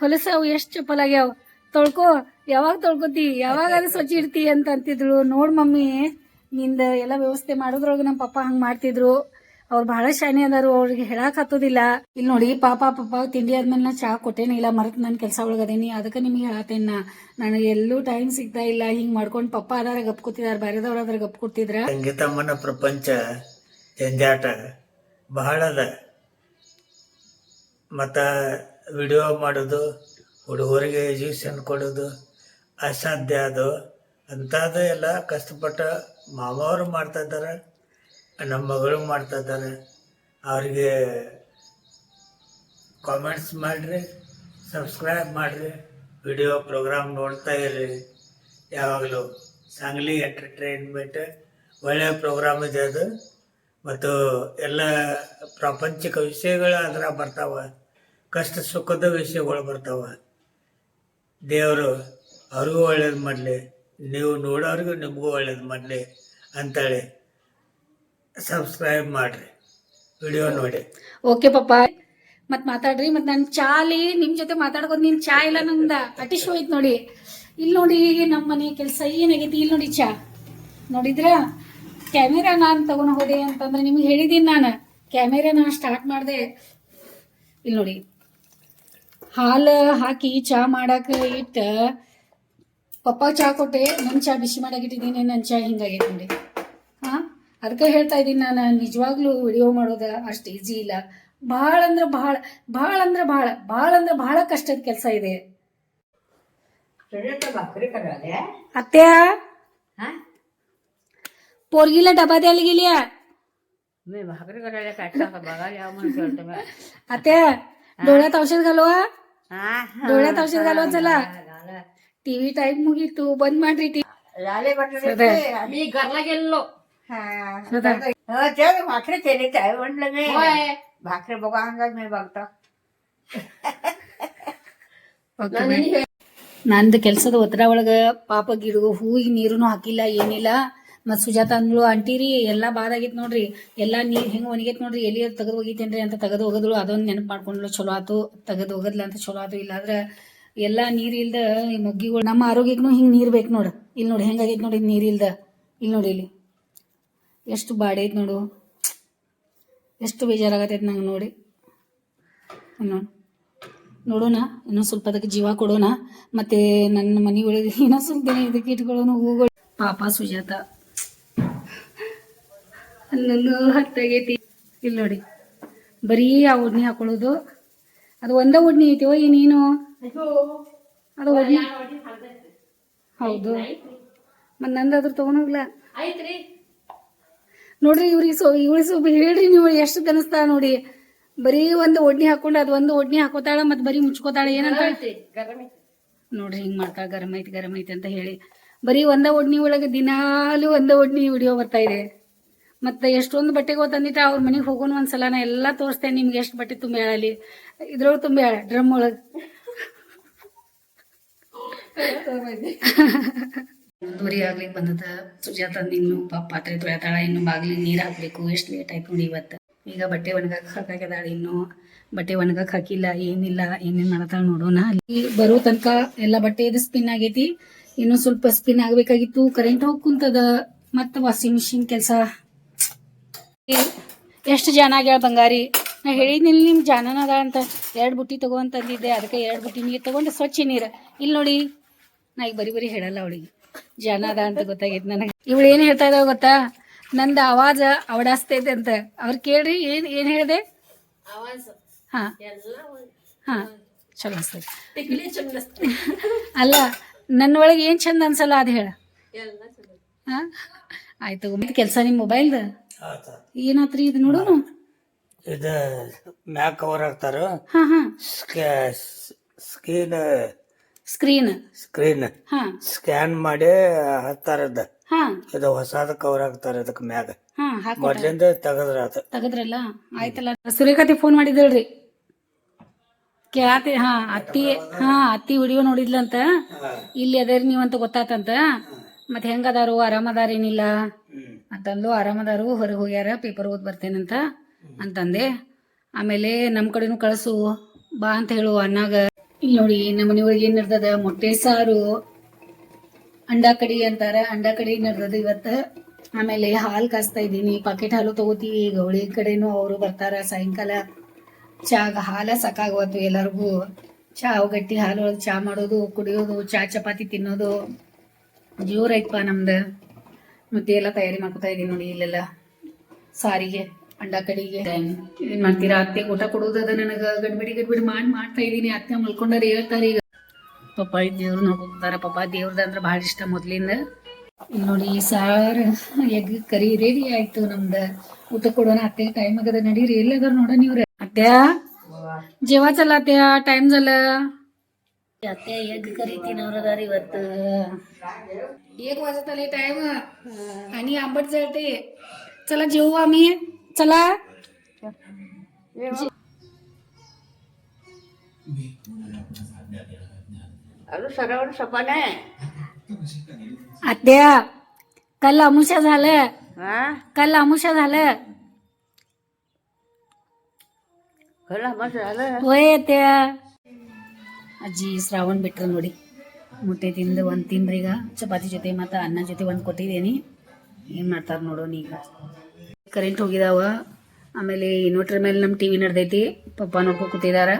ಹೊಲಸಾವು ಎಷ್ಟು ಚಪ್ಪಲ್ ಆಗ್ಯಾವ ತೊಳ್ಕೊ, ಯಾವಾಗ ತೊಳ್ಕೊತಿ? ಯಾವಾಗ ಸ್ವಚ್ಛ ಇಡ್ತಿ ಅಂತ ಅಂತಿದ್ರು. ನೋಡ್ ಮಮ್ಮಿ, ನಿಂದ ಎಲ್ಲ ವ್ಯವಸ್ಥೆ ಮಾಡೋದ್ರೊಳಗ ನಮ್ಮ ಪಪ್ಪ ಹಂಗ್ ಮಾಡ್ತಿದ್ರು. ಅವ್ರು ಬಹಳ ಶಾನೆ ಅದಾರು, ಅವ್ರಿಗೆ ಹೇಳಕ್ ಹತ್ತೋದಿಲ್ಲ. ಇಲ್ಲಿ ನೋಡಿ, ಪಾಪ ಪಪ್ಪ ತಿಂಡಿ ಆದ್ಮೇಲೆ ನಾ ಚಾ ಕೊಟ್ಟೇನೆ, ಇಲ್ಲ ಮರತ್ ನನ್ನ ಕೆಲಸ ಒಳಗದೇನಿ ಅದಕ್ಕೆ ನಿಮ್ಗೆ ಹೇಳತ್ತೇನೆ ನಾ. ನನಗೆ ಎಲ್ಲೂ ಟೈಮ್ ಸಿಗ್ತಾ ಇಲ್ಲ. ಹಿಂಗ್ ಮಾಡ್ಕೊಂಡು ಪಪ್ಪ ಅದಾರ, ಗಪ್ ಕೂತಿದಾರ ಬೇರೆದವ್ರ ಅದ್ರ ಗಪ್ ಕೂತಿದ್ರ ತಮ್ಮನ ಪ್ರಪಂಚ ಜಂಜಾಟ. ಬಹಳ ಅದ ಮತ್ತ ವಿಡಿಯೋ ಮಾಡೋದು ಹುಡುಗರಿಗೆ ಎಜುಕೇಷನ್ ಕೊಡೋದು ಅಸಾಧ್ಯ ಅದು. ಅಂಥದ್ದು ಎಲ್ಲ ಕಷ್ಟಪಟ್ಟು ಮಾಮವರು ಮಾಡ್ತಾ ಇದ್ದಾರೆ, ನಮ್ಮ ಮಗಳು ಮಾಡ್ತಾ ಇದ್ದಾರೆ. ಅವರಿಗೆ ಕಾಮೆಂಟ್ಸ್ ಮಾಡಿರಿ ಸಬ್ಸ್ಕ್ರೈಬ್ ಮಾಡಿರಿ ವಿಡಿಯೋ ಪ್ರೋಗ್ರಾಮ್ ನೋಡ್ತಾ ಇರ್ರಿ. ಯಾವಾಗಲೂ ಸಾಂಗ್ಲಿ ಎಂಟರ್ಟೈನ್ಮೆಂಟ್ ಒಳ್ಳೆಯ ಪ್ರೋಗ್ರಾಮ್ ಇದೆ ಅದು. ಮತ್ತು ಎಲ್ಲ ಪ್ರಾಪಂಚಿಕ ವಿಷಯಗಳು ಅದರ ಬರ್ತಾವೆ, ಕಷ್ಟ ಸುಖದ ವಿಷಯಗಳು ಬರ್ತಾವ. ದೇವರು ಅವ್ರಿಗೂ ಒಳ್ಳೇದು ಮಾಡಲಿ, ನೀವು ನೋಡೋರಿಗೂ ನಿಮಗೂ ಒಳ್ಳೇದು ಮಾಡಲಿ ಅಂತೇಳಿ. ಸಬ್ಸ್ಕ್ರೈಬ್ ಮಾಡಿರಿ ವಿಡಿಯೋ ನೋಡಿ. ಓಕೆ ಪಪ್ಪ. ಮತ್ತೆ ಮಾತಾಡ್ರಿ, ಮತ್ತೆ ನಾನು ಚಾಲಿ ನಿಮ್ಮ ಜೊತೆ ಮಾತಾಡ್ಕೊಂಡು ನೀನು ಚಾ ಇಲ್ಲ ನಂದ. ಅಟಿಶ್ ಹೋಯ್ತು ನೋಡಿ. ಇಲ್ಲಿ ನೋಡಿ ನಮ್ಮ ಮನೆ ಕೆಲಸ ಏನಾಗೈತಿ ಇಲ್ಲಿ ನೋಡಿ ಚಾ. ನೋಡಿದ್ರ? ಕ್ಯಾಮೆರಾ ನಾನು ತಗೊಂಡು ಹೋದೆ ಅಂತಂದ್ರೆ ನಿಮ್ಗೆ ಹೇಳಿದ್ದೀನಿ ನಾನು. ಕ್ಯಾಮೆರಾ ನಾನು ಸ್ಟಾರ್ಟ್ ಮಾಡಿದೆ. ಇಲ್ಲಿ ನೋಡಿ. ಹಾಲು ಹಾಕಿ ಚಾ ಮಾಡಾಕ ಇಟ್ಟ ಪಪ್ಪ ಚಾ ಕೊಟ್ಟೆ ನನ್ನ ಚಾ ಬಿಸಿ ಮಾಡಾಕಿಟ್ಟಿದ್ದೀನಿ ನನ್ನ ಚಾ ಹಿಂಗಾಗೈತೆ ನೋಡಿ ಹಾಂ ಅದಕ್ಕೆ ಹೇಳ್ತಾ ಇದ್ದೀನಿ ನಾನು ನಿಜವಾಗ್ಲೂ ವಿಡಿಯೋ ಮಾಡೋದು ಅಷ್ಟು ಈಜಿ ಇಲ್ಲ. ಭಾಳ ಅಂದ್ರೆ ಭಾಳ ಭಾಳ ಅಂದ್ರೆ ಭಾಳ ಭಾಳ ಅಂದ್ರೆ ಭಾಳ ಕಷ್ಟದ ಕೆಲಸ ಇದೆ. ಅತ್ತೆ ಪೋರ್ಗಿಲ್ಲ ಡಬ್ಬಾ ಅಲ್ಲಿಗಿಲ್ಯಾ ಅತ್ತೆ डोळ्यात औषध घालवा डोळ्यात औषध घालवा चला. टीव्ही टाईप मुगी तू बंद मांडली टीव्ही मी घरला गेलो भाकरे केले काय म्हटलं नाही भाकरे बघा अंगात मी ಬಗ್ತಾ ನಂದು ಕೆಲ್ಸದ ಒತ್ತಡ ಒಳಗ ಪಾಪ ಗಿಡಗು ಹೂವಿಗೆ ನೀರು ಹಾಕಿಲ್ಲ ಏನಿಲ್ಲ ಮತ್ ಸುಜಾತ ಅಂದ್ಳು ಅಂಟಿರಿ ಎಲ್ಲಾ ಬಾದ್ ಆಗೈತ್ ನೋಡ್ರಿ. ಎಲ್ಲಾ ನೀರ್ ಹೆಂಗ್ ಒಣಗೈತ್ ನೋಡ್ರಿ, ಎಲ್ಲಿ ತೆಗೆದು ಹೋಗಿತ್ತೇನ್ರಿ ಅಂತ ತೆಗೆದು ಹೋಗದ್ಳು. ಅದೊಂದು ನೆನಪು ಮಾಡ್ಕೊಂಡ್ಲು ಚಲೋ ಆತು, ತೆಗೆದು ಹೋಗದ್ಲ ಅಂತ ಚಲೋ ಆತು. ಇಲ್ಲಾಂದ್ರೆ ಎಲ್ಲಾ ನೀರ್ ಇಲ್ದ ಈ ಮೊಗ್ಗಿಗಳು, ನಮ್ಮ ಆರೋಗ್ಯಕ್ಕೂ ಹಿಂಗ್ ನೀರ್ ಬೇಕು ನೋಡು. ಇಲ್ಲಿ ನೋಡಿ ಹೆಂಗಾಗೈತ್ ನೋಡಿ ನೀರ್ ಇಲ್ದ. ಇಲ್ಲಿ ನೋಡಿ ಇಲ್ಲಿ. ಎಷ್ಟು ಬಾಡೈತ್ ನೋಡು. ಎಷ್ಟು ಬೇಜಾರಾಗತೈತೆ ನಂಗೆ ನೋಡಿ. ನೋಡು. ನೋಡೋಣ, ಇನ್ನೊಂದು ಸ್ವಲ್ಪ ಅದಕ್ಕೆ ಜೀವ ಕೊಡೋಣ. ಮತ್ತೆ ನನ್ನ ಮನೆ ಒಳಗೆ ಇನ್ನೊಂದು ಸ್ವಲ್ಪ ದಿನ ಇದಕ್ಕೆ ಇಟ್ಕೊಳ್ಳೋಣ ಹೂಗಳು ಪಾಪ ಸುಜಾತ. ಹತ್ತಾಗೈತಿ. ಇಲ್ಲಿ ನೋಡಿ ಬರೀ ಆ ಉಡ್ನಿ ಹಾಕೊಳ್ಳೋದು. ಅದು ಒಂದೇ ಐತಿ ಐತಿವ ನೀನು ಅದು ಉಡ್ನಿ ಹೌದು. ಮತ್ತೆ ನಂದು ಅದ್ರ ತಗೊಂಡೋಗ್ಲ ನೋಡ್ರಿ ಇವ್ರಿಗೆ ಸೊ ಇವ್ರಿಗೆ ಸ್ವಲ್ಪ ಹೇಳ್ರಿ ನೀವು ಎಷ್ಟು ಕನಸ್ತಾ ನೋಡಿ. ಬರೀ ಒಂದು ಒಡ್ನಿ ಹಾಕೊಂಡು ಅದು ಒಂದು ಒಡ್ನಿ ಹಾಕೋತಾಳ ಮತ್ತೆ ಬರೀ ಮುಚ್ಕೋತಾಳ ಏನಂತ? ನೋಡ್ರಿ ಹಿಂಗ್ ಮಾಡ್ತಾಳ ಗರಮ್ ಐತಿ ಗರಮ್ ಐತಿ ಅಂತ ಹೇಳಿ. ಬರೀ ಒಂದ ಒಡ್ನಿ ಒಳಗೆ ದಿನಾಲು ಒಂದ ಒಡ್ನಿ ವಿಡಿಯೋ ಬರ್ತಾ ಇದೆ. ಮತ್ತೆ ಎಷ್ಟೊಂದು ಬಟ್ಟೆಗೋ ತಂದಿಟ್ಟ ಅವ್ರ ಮನೆಗೆ ಹೋಗೋಣ ಒಂದ್ಸಲ ನಾ ಎಲ್ಲಾ ತೋರಿಸ್ತೇನೆ, ನಿಮ್ಗೆ ಎಷ್ಟು ಬಟ್ಟೆ ತುಂಬ ಹೇಳಲಿ. ಇದ್ರೊಳಗೆ ತುಂಬ ಹೇಳ, ಡ್ರಮ್ ಒಳಗೆ. ಒಂದೂವರೆ ಆಗ್ಲಿಕ್ಕೆ ಬಂದದ ಸುಜಾತ ಇನ್ನು ಪಾತ್ರೆ ತೊಳೆತಾಳ ಇನ್ನು ಬಾಗ್ಲಿ ನೀರು ಹಾಕ್ಬೇಕು, ಎಷ್ಟು ಲೇಟ್ ಆಯ್ತು ನೋಡಿ ಇವತ್ತು. ಈಗ ಬಟ್ಟೆ ಒಣಗಕ್ಕೆ ಹಾಕಾಕ್ಯದಾಳ ಇನ್ನು. ಬಟ್ಟೆ ಒಣಗಕ್ಕೆ ಹಾಕಿಲ್ಲ, ಏನಿಲ್ಲ, ಏನೇನ್ ಮಾಡತಾಳ ನೋಡೋಣ. ಅಲ್ಲಿ ಬರೋ ತನಕ ಎಲ್ಲ ಬಟ್ಟೆ ಇದು ಸ್ಪಿನ್ ಆಗೈತಿ. ಇನ್ನು ಸ್ವಲ್ಪ ಸ್ಪಿನ್ ಆಗ್ಬೇಕಾಗಿತ್ತು. ಕರೆಂಟ್ ಹೋಗಿ ಕುಂತದ. ಮತ್ತೆ ವಾಷಿಂಗ್ ಮಿಷಿನ್ ಕೆಲಸ. ಎಷ್ಟು ಜನ ಆಗ್ಯಾಳ ಬಂಗಾರಿ ನಾ ಹೇಳಿದ್ನಿಲ್ಲ ನಿಮ್ಮ ಜಾನನ ಅದ ಅಂತ ಎರಡು ಬುಟ್ಟಿ ತಗೋ ಅಂತಂದಿದ್ದೆ ಅದಕ್ಕೆ ಎರಡು ಬುಟ್ಟಿ ನೀರು ತಗೊಂಡು ಸ್ವಚ್ಛ ನೀರು. ಇಲ್ಲಿ ನೋಡಿ ನಾ ಈಗ ಬರಿ ಬರಿ ಹೇಳಲ್ಲ ಅವಳಿಗೆ. ಜಾನದ ಅದ ಅಂತ ಗೊತ್ತಾಗೈತೆ ನನಗೆ. ಇವಳು ಏನು ಹೇಳ್ತಾ ಇದ್ದಾವೆ ಗೊತ್ತಾ? ನಂದು ಆವಾಜ ಅವಡಾಸ್ತೈತೆ ಅಂತ. ಅವ್ರು ಕೇಳ್ರಿ ಏನು ಏನು ಹೇಳಿದೆ? ಹಾಂ. ಹಾಂ. ಚಲೋ ಅನ್ಸ್ತೈತೆ ಅಲ್ಲ ನನ್ನ ಒಳಗೆ ಏನು ಚಂದ ಅನ್ಸಲ್ಲ ಅದು ಹೇಳ. ಹಾಂ. ಆಯ್ತು ಕೆಲಸ ನಿಮ್ಮ ಮೊಬೈಲ್ದ ಏನಾತ್ರಿ ಇದು ನೋಡೋಣ ಇದು ಮ್ಯಾಕ್ ಕವರ್ ಹಾಕ್ತಾರ. ಹಾ ಹಾ. Screen screen. ಸ್ಕ್ರೀನ್. ಹಾ. ಸ್ಕ್ಯಾನ್ ಮಾಡಿ ಹತ್ತಾರದ ಹಾ. ಇದು ಹೊಸಾದ ಕವರ್ ಹಾಕ್ತಾರ ಅದಕ್ಕೆ ಮ್ಯಾಗ. ಹಾ ಮೊದ್ಲಿಂದ ತೆಗದ್ರ ಆತ. ತೆಗದ್ರಲ್ಲ? ಆಯ್ತಲ್ಲ. ಸುರೇಖಾತಿ ಫೋನ್ ಮಾಡಿದಳ್ರಿ ಕೇಳಾತಿ ಹಾ ಅತ್ತಿ ಹಾ ಅತ್ತಿ ವಿಡಿಯೋ ನೋಡಿದ್ಲಂತ. ಇಲ್ಲಿ ಅದೇರಿ ನೀವಂತ ಗೊತ್ತಾತಂತ. ಮತ್ತೆ ಹೆಂಗದಾರು? ಆರಾಮದಾರೇನಿಲ್ಲ? ಅಂತಂದು ಆರಾಮದಾರು ಹೊರಗೆ ಹೋಗ್ಯಾರ ಪೇಪರ್ ಓದ್ ಬರ್ತೇನಂತ ಅಂತಂದೆ. ಆಮೇಲೆ ನಮ್ಮ ಕಡೆನೂ ಕಳಿಸು ಬಾ ಅಂತ ಹೇಳು ಅನ್ನಾಗ ಇಲ್ಲಿ ನೋಡಿ ನಮ್ಮ ಮನೆಯೊಳಗೆ ಏನ್ ನಡ್ದದ? ಮೊಟ್ಟೆ ಸಾರು ಅಂಡ ಕಡಿ ಅಂತಾರ. ಅಂಡ ಕಡಿ ನಡ್ದದ ಇವತ್ತ? ಆಮೇಲೆ ಹಾಲು ಕಾಸ್ತಾ ಇದ್ದೀನಿ. ಪಾಕೆಟ್ ಹಾಲು ತಗೋತೀವಿ ಗೌಳಿ ಕಡೆನೂ ಅವರು ಬರ್ತಾರ ಸಾಯಂಕಾಲ. ಚಾಗ ಹಾಲ ಸಾಕಾಗವತ್ತು ಎಲ್ಲರಿಗೂ. ಚಾ ಗಟ್ಟಿ ಹಾಲು ಒಳಗೆ ಚಾ ಮಾಡೋದು ಕುಡಿಯೋದು ಚಾ ಚಪಾತಿ ತಿನ್ನೋದು. ಜೋರಾಯ್ತಪ್ಪಾ ನಮ್ದ. ಮತ್ತೆ ಎಲ್ಲಾ ತಯಾರಿ ಮಾಡ್ಕೊತಾ ಇದೀನಿ ನೋಡಿ ಇಲ್ಲೆಲ್ಲ. ಸಾರಿಗೆ ಅಂಡ ಕಡಿಗೆ. ಏನ್ ಮಾಡ್ತೀರಾ? ಅತ್ತೆ ಊಟ ಕೊಡೋದದ ನನಗೆ. ಗಡ್ಬಿಡಿ ಗಡ್ಬಿಡಿ ಮಾಡಿ ಮಾಡ್ತಾ ಇದೀನಿ. ಅತ್ತೆ ಮಲ್ಕೊಂಡಾರೆ ಹೇಳ್ತಾರ ಈಗ. ಪಪ್ಪ ದೇವ್ರು ನೋಡ್ಕೊತಾರೆ ಪಪ್ಪ ದೇವ್ರದ ಅಂದ್ರ ಬಾಳ ಇಷ್ಟ ಮೊದ್ಲಿಂದ. ನೋಡಿ ಈ ಸಾರ್ ಎಗ್ ಕರಿ ರೆಡಿ ಆಯ್ತು ನಮ್ದ. ಊಟ ಕೊಡೋಣ. ಅತ್ತೆ ಟೈಮ್ ಆಗದ ನಡೀರಿ. ಎಲ್ಲದಾರ ನೋಡ ನೀವ್ರ ಅತ್ಯ ಜೀವ ಚಲ ಅತ್ಯ ಟೈಮ್ ಚಲ್ಲ. एक वाजत आले टाइम आणि आंबट जळते चला जेऊ आम्ही. चला. आत्या काल अमुषा झालं. काल अमुषा झालं. काल अमुषा झालं? होय त्या ಅಜ್ಜಿ ಶ್ರಾವಣ ಬಿಟ್ರು ನೋಡಿ ಮುಟ್ಟೆ ತಿಂದು ಒಂದು ತಿಂದ್ರಿ ಈಗ ಚಪಾತಿ ಜೊತೆ ಮತ್ತು ಅನ್ನ ಜೊತೆ ಒಂದು ಕೊಟ್ಟಿದ್ದೀನಿ ಏನು ಮಾಡ್ತಾರೆ ನೋಡೋಣ ಈಗ ಕರೆಂಟ್ ಹೋಗಿದಾವ ಆಮೇಲೆ ಇನ್ವರ್ಟರ್ ಮೇಲೆ ನಮ್ಮ ಟಿ ವಿ ನಡೆದೈತಿ ಪಪ್ಪ ನೋಡ್ಕೊ ಕೂತಿದಾರ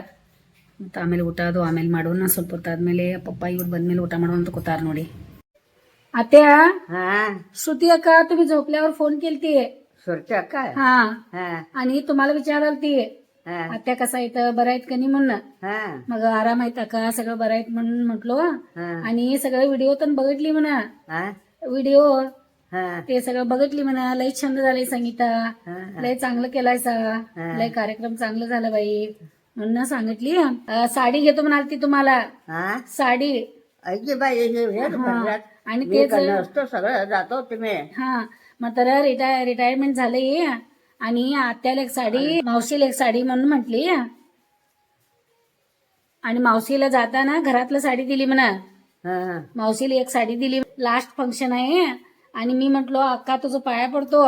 ಮತ್ತು ಆಮೇಲೆ ಊಟ ಅದು ಆಮೇಲೆ ಮಾಡೋಣ ಸ್ವಲ್ಪ ಹೊತ್ತಾದ್ಮೇಲೆ ಪಪ್ಪ ಇವ್ರು ಬಂದ್ಮೇಲೆ ಊಟ ಮಾಡೋ ಅಂತ ಕೂತಾರ ನೋಡಿ ಅತ್ಯ हा श्रुती अक्का तुम्ही झोपल्यावर फोन केलती सुरच्या काय हा हा आणि तुम्हाला विचारालती हा आत्या कसा येतं बरं आहेत का नाही म्हणून. हा. मग आराम आहेत का? सगळं बरं आहेत म्हणून म्हटलो. आणि सगळं व्हिडिओ तर बघितली म्हणा. व्हिडिओ. ते सगळं बघितली म्हणा. लय छंद झालंय संगीता. लय चांगलं केलायसा लय कार्यक्रम चांगलं झालं बाई. म्हणून सांगितली. साडी घेतो म्हणाल ती तुम्हाला. साडी. आणि तेच. असतो सगळं जातो तुम्ही. हा. मग तर रिटाय रिटायरमेंट झालंय. आणि आत्याला एक साडी मावशीला एक साडी म्हणून म्हटली. आणि मावशीला जाताना घरातलं साडी दिली म्हणा. मावशीला एक साडी दिली. लास्ट फंक्शन आहे. आणि मी म्हटलो अक्का तुझं पाया पडतो.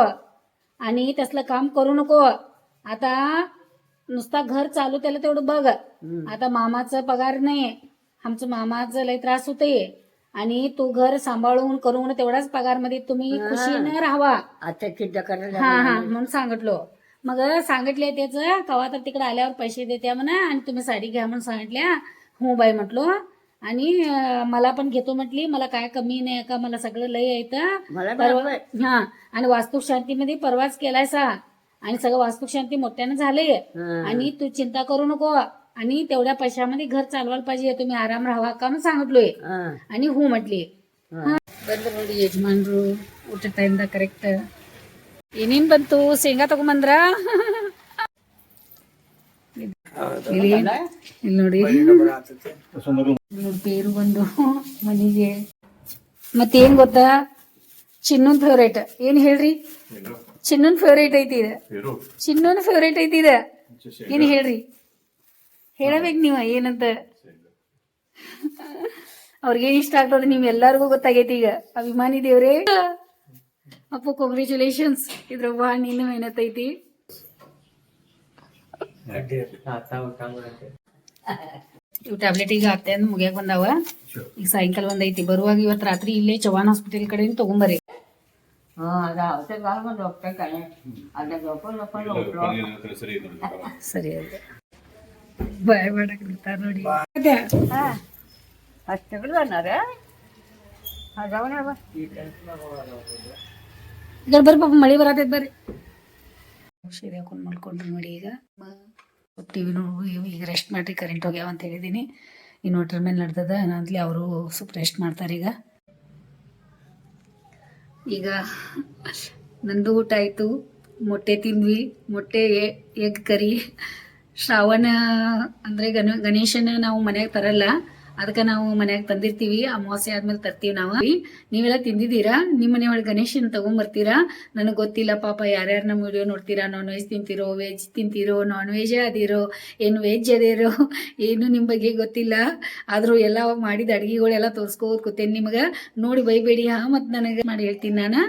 आणि तसलं काम करू नको. आता नुसता घर चालू त्याला तेवढं बघ. आता मामाचं पगार नाही. आमचं मामाचं लय त्रास होते आणि तू घर सांभाळून करून तेवढाच पगारमध्ये तुम्ही खुशीनं राहावा. आता चिंता करायला हा हा म्हणून सांगितलो. मग सांगितले त्याच कवा तर तिकडे आल्यावर पैसे देत्या म्हणा आणि तुम्ही साडी घ्या म्हणून सांगितल्या. हो बाई म्हटलो. आणि अं, मला पण घेतो म्हटली. मला काय कमी नाही का मला सगळं लय येतं मला परवा हा आणि वास्तुशांतीमध्ये परवाच केलाय सा आणि सगळं वास्तुशांती मोठ्यानं झालंय. आणि तू चिंता करू नको. आणि तेवढ्या पैशामध्ये घर चालवायला पाहिजे तुम्ही आराम राहावा का म्हणून सांगितलोय हा आणि ಹೂ ಮಾಡ್ಲಿ ಹಾ. ಬಂದ್ರು ನೋಡಿ ಯಜಮಾನ್ರು ಊಟ ಟೈಮ್ದಾಗ ಕರೆಕ್ಟ್ ಏನೇನ್ ಬಂತು ಶೇಂಗಾ ತಗೊಂಬಂದ್ರ ಇಲ್ಲಿ ಇಲ್ಲಿ ನೋಡಿ तसं नको ನೋಡಿ ಪೇರು ಬಂದು ಮನೆಗೆ ಮತ್ತೇನ್ ಗೊತ್ತಾ ಚಿನ್ನನ್ ಫೇವ್ರೇಟ್ ಏನ್ ಹೇಳ್ರಿ ಚಿನ್ನನ್ ಫೇವ್ರೇಟ್ ಐತಿ ಇದು पेरू ಚಿನ್ನನ್ ಫೇವ್ರೇಟ್ ಐತಿ ಇದು ಏನ್ ಹೇಳ್ರಿ ಹೇಳಬೇಕು ನೀವು ಏನಂತ. ಅವ್ರಿಗೆ ಇಷ್ಟ ಆಗ್ತದೆ ನಿಮ್ ಎಲ್ಲಾರ್ಗು ಗೊತ್ತಾಗೈತಿ ಈಗ. ಅಭಿಮಾನಿ ದೇವ್ರೇ. ಅಪ್ಪು ಕಂಗ್ರ್ಯಾಚುಲೇಷನ್ಸ್ ಇದ್ರ ಬಹಳ ನಿನ್ನ ಮೆಹನತ್ ಐತಿ ಇವು ಟ್ಯಾಬ್ಲೆಟ್ ಈಗ ಅತ್ತೆ ಅಂದ್ ಮುಗಿಯಕ್ ಬಂದಾವ. ಈಗ ಸಾಯಂಕಾಲ ಒಂದೈತಿ. ಬರುವಾಗ ಇವತ್ ರಾತ್ರಿ ಇಲ್ಲೇ ಚವಾನ್ ಹಾಸ್ಪಿಟಲ್ ಕಡೆ ತಗೊಂಬರಿ. ಸರಿ ಅದು [LAUGHS] ಭಯ ಮಾಡಕ್ಕಿರ್ತಾರ ನೋಡಿ. ಅದೇ. ಈಗ ಬರ್ರಿ ಪಾಪ ಮಳೆ ಬರತೈತೆ ಬರ್ರಿ. ಹಾಕೊಂಡು ಮಾಡ್ಕೊಂಡ್ರು ನೋಡಿ ಈಗ. ಟಿ ವಿ ಈಗ ರೆಸ್ಟ್ ಮಾಡಿರಿ ಕರೆಂಟ್ ಹೋಗ್ಯಾವ ಅಂತ ಹೇಳಿದ್ದೀನಿ ಇನ್ವರ್ಟರ್ ಮೇಲೆ ನಡ್ದದ ನಂತಲಿ ಅವರು ಸ್ವಲ್ಪ ರೆಸ್ಟ್ ಮಾಡ್ತಾರೆ ಈಗ. ಈಗ ನಂದು ಊಟ ಆಯಿತು. ಮೊಟ್ಟೆ ತಿಂದ್ವಿ. ಮೊಟ್ಟೆ ಎಗ್ ಕರಿ. ಶ್ರಾವಣ ಅಂದರೆ ಗಣ ಗಣೇಶನ ನಾವು ಮನೆಗೆ ತರಲ್ಲ. ಅದಕ್ಕೆ ನಾವು ಮನೆಯಾಗ ತಂದಿರ್ತೀವಿ. ಅಮಾವಾಸ್ಯೆ ಆದ್ಮೇಲೆ ತರ್ತೀವಿ ನಾವು. ನೀವೆಲ್ಲ ತಿಂದಿದ್ದೀರಾ? ನಿಮ್ಮ ಮನೆಯೊಳಗೆ ಗಣೇಶನ ತಗೊಂಬರ್ತೀರಾ? ನನಗೆ ಗೊತ್ತಿಲ್ಲ, ಪಾಪ ಯಾರ್ಯಾರು ನಮ್ಮ ವಿಡಿಯೋ ನೋಡ್ತೀರಾ? ನಾನ್ ವೆಜ್ ತಿಂತೀರೋ ವೆಜ್ ತಿಂತೀರೋ ನಾನ್ ವೆಜ್ ಅದಿರೋ, ಏನು ವೆಜ್ ಅದಿರೋ ಏನು ನಿಮ್ಮ ಬಗ್ಗೆ ಗೊತ್ತಿಲ್ಲ. ಆದರೂ ಎಲ್ಲ ಮಾಡಿದ ಅಡುಗೆಗಳೆಲ್ಲ ತೋರಿಸ್ಕೋದು ಕೂತೇನೆ ನಿಮಗೆ. ನೋಡಿ ಬೈಬೇಡಿ, ಹಾ ಮತ್ತು ನನಗೆ ಮಾಡಿ ಹೇಳ್ತೀನಿ ನಾನು.